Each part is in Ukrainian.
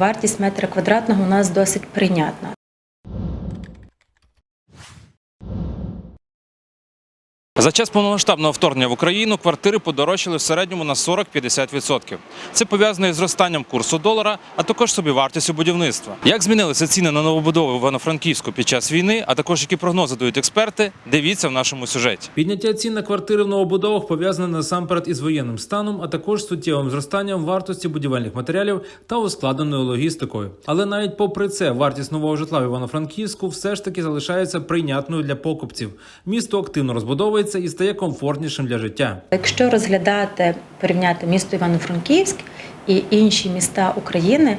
Вартість метра квадратного у нас досить прийнятна. За час повномасштабного вторгнення в Україну квартири подорожчали в середньому на 40-50%. Це пов'язано із зростанням курсу долара, а також собівартістю будівництва. Як змінилися ціни на новобудови в Івано-Франківську під час війни, а також які прогнози дають експерти, дивіться в нашому сюжеті. Підняття цін на квартири в новобудовах пов'язане насамперед із воєнним станом, а також суттєвим зростанням вартості будівельних матеріалів та ускладненою логістикою. Але навіть попри це, вартість нового житла в Івано-Франківську все ж таки залишається прийнятною для покупців. Місто активно розбудовується і стає комфортнішим для життя. Якщо розглядати порівняти місто Івано-Франківськ і інші міста України,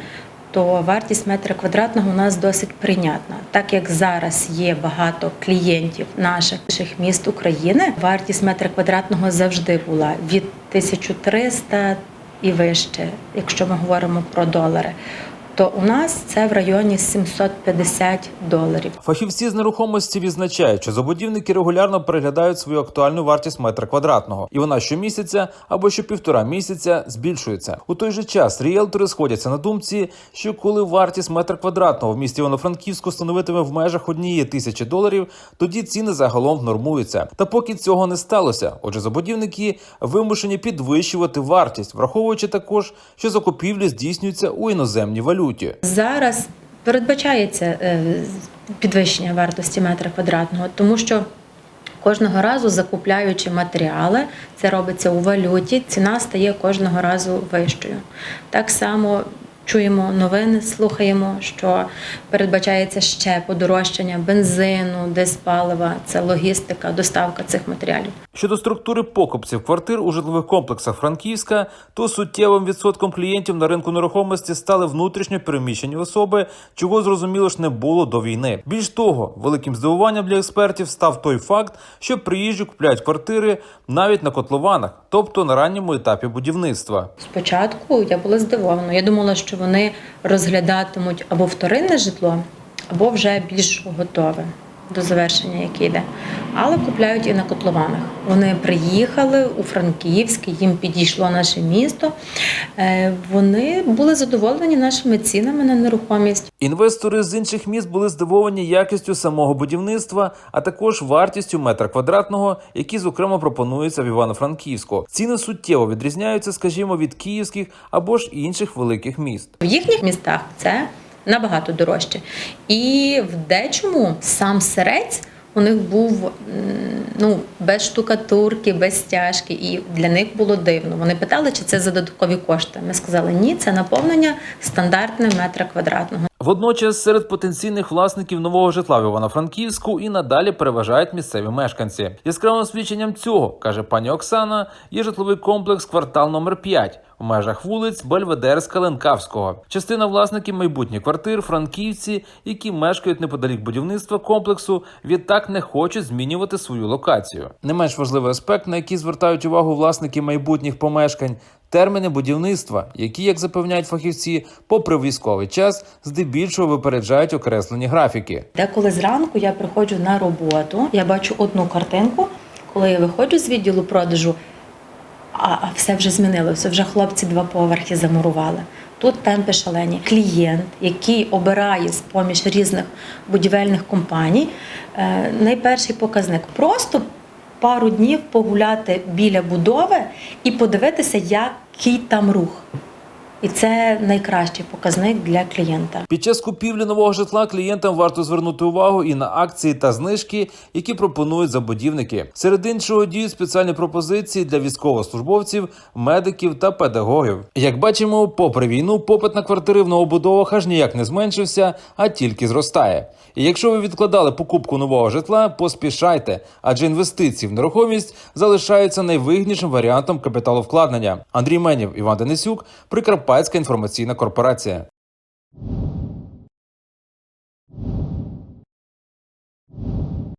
то вартість метра квадратного у нас досить прийнятна. Так як зараз є багато клієнтів наших міст України, вартість метра квадратного завжди була від 1300 і вище, якщо ми говоримо про долари. То у нас це в районі 750 доларів. Фахівці з нерухомості відзначають, що забудівники регулярно переглядають свою актуальну вартість метра квадратного, і вона щомісяця або щопівтора місяця збільшується. У той же час ріелтори сходяться на думці, що коли вартість метра квадратного в місті Івано-Франківську становитиме в межах однієї тисячі доларів, тоді ціни загалом внормуються. Та поки цього не сталося, отже, забудівники вимушені підвищувати вартість, враховуючи також, що закупівлі здійснюються у іноземній валюті. Зараз передбачається е, підвищення вартості метра квадратного, тому що кожного разу закупляючи матеріали, це робиться у валюті, ціна стає кожного разу вищою. Так само чуємо новини, слухаємо, що передбачається ще подорожчання бензину, диспалива, це логістика, доставка цих матеріалів. Щодо структури покупців квартир у житлових комплексах Франківська, то суттєвим відсотком клієнтів на ринку нерухомості стали внутрішньо переміщені особи, чого зрозуміло ж не було до війни. Більш того, великим здивуванням для експертів став той факт, що приїжджі купляють квартири навіть на котлованах, тобто на ранньому етапі будівництва. Спочатку я була здивована. Я думала, що вони розглядатимуть або вторинне житло, або вже більш готове до завершення, яке йде. Але купляють і на котлованах. Вони приїхали у Франківськ, їм підійшло наше місто. Е, Вони були задоволені нашими цінами на нерухомість. Інвестори з інших міст були здивовані якістю самого будівництва, а також вартістю метра квадратного, які зокрема пропонуються в Івано-Франківську. Ціни суттєво відрізняються, скажімо, від київських або ж інших великих міст. В їхніх містах це набагато дорожче. І в дечому сам серець у них був ну, без штукатурки, без стяжки, і для них було дивно. Вони питали, чи це за додаткові кошти. Ми сказали, ні, це наповнення стандартне метра квадратного. Водночас серед потенційних власників нового житла в Івано-Франківську і надалі переважають місцеві мешканці. Яскравим свідченням цього каже пані Оксана, є житловий комплекс квартал номер 5 в межах вулиць Бельведерська Ленкавського. Частина власників майбутніх квартир, франківці, які мешкають неподалік будівництва комплексу, відтак не хочуть змінювати свою локацію. Не менш важливий аспект, на який звертають увагу власники майбутніх помешкань. Терміни будівництва, які, як запевняють фахівці, попри військовий час, здебільшого випереджають окреслені графіки. Деколи зранку я приходжу на роботу, я бачу одну картинку. Коли я виходжу з відділу продажу, а все вже змінилося. Вже хлопці два поверхи замурували. Тут темпи шалені. Клієнт, який обирає з поміж різних будівельних компаній, е, найперший показник просто пару днів погуляти біля будови і подивитися, який там рух. І це найкращий показник для клієнта. Під час купівлі нового житла клієнтам варто звернути увагу і на акції та знижки, які пропонують забудівники. Серед іншого діють спеціальні пропозиції для військовослужбовців, медиків та педагогів. Як бачимо, попри війну, попит на квартири в новобудовах аж ніяк не зменшився, а тільки зростає. І якщо ви відкладали покупку нового житла, поспішайте, адже інвестиції в нерухомість залишаються найвигіднішим варіантом капіталовкладення. Андрій Менів, Іван Денисюк, Прикарпатська інформаційна корпорація.